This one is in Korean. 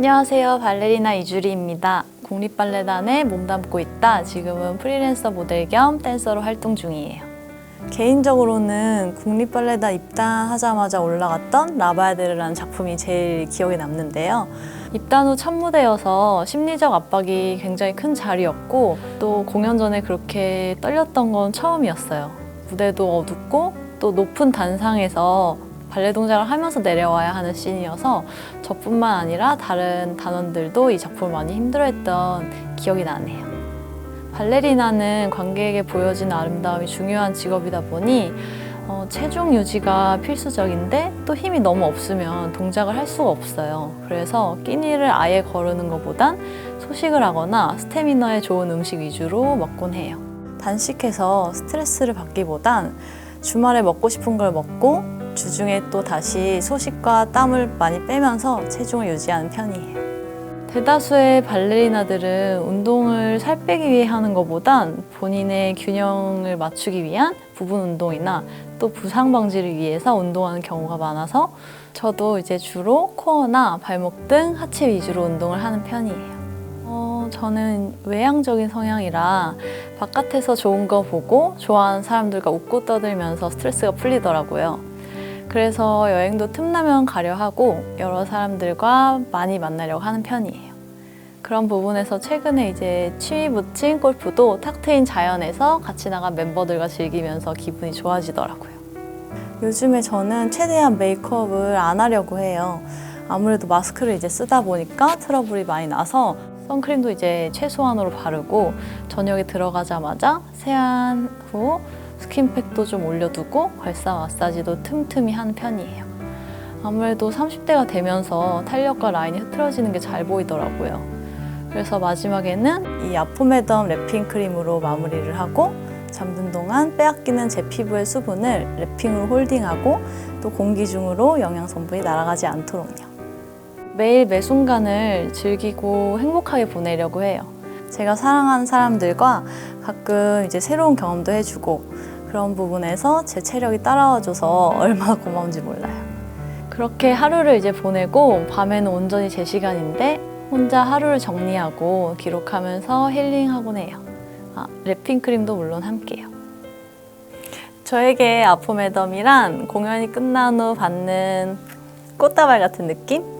안녕하세요. 발레리나 이주리입니다. 국립발레단에 몸담고 있다. 지금은 프리랜서 모델 겸 댄서로 활동 중이에요. 개인적으로는 국립발레단 입단하자마자 올라갔던 라바야데르라는 작품이 제일 기억에 남는데요. 입단 후 첫 무대여서 심리적 압박이 굉장히 큰 자리였고 또 공연 전에 그렇게 떨렸던 건 처음이었어요. 무대도 어둡고 또 높은 단상에서 발레 동작을 하면서 내려와야 하는 씬이어서 저뿐만 아니라 다른 단원들도 이 작품을 많이 힘들어했던 기억이 나네요. 발레리나는 관객에게 보여지는 아름다움이 중요한 직업이다 보니 어, 체중 유지가 필수적인데 또 힘이 너무 없으면 동작을 할 수가 없어요. 그래서 끼니를 아예 거르는 것보단 소식을 하거나 스태미너에 좋은 음식 위주로 먹곤 해요. 단식해서 스트레스를 받기보단 주말에 먹고 싶은 걸 먹고 주중에 또 다시 소식과 땀을 많이 빼면서 체중을 유지하는 편이에요. 대다수의 발레리나들은 운동을 살 빼기 위해 하는 것보단 본인의 균형을 맞추기 위한 부분 운동이나 또 부상 방지를 위해서 운동하는 경우가 많아서 저도 이제 주로 코어나 발목 등 하체 위주로 운동을 하는 편이에요. 어, 저는 외향적인 성향이라 바깥에서 좋은 거 보고 좋아하는 사람들과 웃고 떠들면서 스트레스가 풀리더라고요. 그래서 여행도 틈나면 가려 하고 여러 사람들과 많이 만나려고 하는 편이에요. 그런 부분에서 최근에 이제 취미 붙인 골프도 탁 트인 자연에서 같이 나간 멤버들과 즐기면서 기분이 좋아지더라고요. 요즘에 저는 최대한 메이크업을 안 하려고 해요. 아무래도 마스크를 이제 쓰다 보니까 트러블이 많이 나서 선크림도 이제 최소한으로 바르고 저녁에 들어가자마자 세안 후 스킨팩도 좀 올려두고 발사 마사지도 틈틈이 하는 편이에요. 아무래도 30대가 되면서 탄력과 라인이 흐트러지는 게 잘 보이더라고요. 그래서 마지막에는 이 아포메덤 랩핑 크림으로 마무리를 하고 잠든 동안 빼앗기는 제 피부의 수분을 랩핑으로 홀딩하고 또 공기 중으로 영양 성분이 날아가지 않도록요. 매일 매 순간을 즐기고 행복하게 보내려고 해요. 제가 사랑하는 사람들과 가끔 이제 새로운 경험도 해주고 그런 부분에서 제 체력이 따라와줘서 얼마나 고마운지 몰라요. 그렇게 하루를 이제 보내고 밤에는 온전히 제 시간인데 혼자 하루를 정리하고 기록하면서 힐링하곤 해요. 아, 랩핑 크림도 물론 함께요. 저에게 아포메덤이란 공연이 끝난 후 받는 꽃다발 같은 느낌?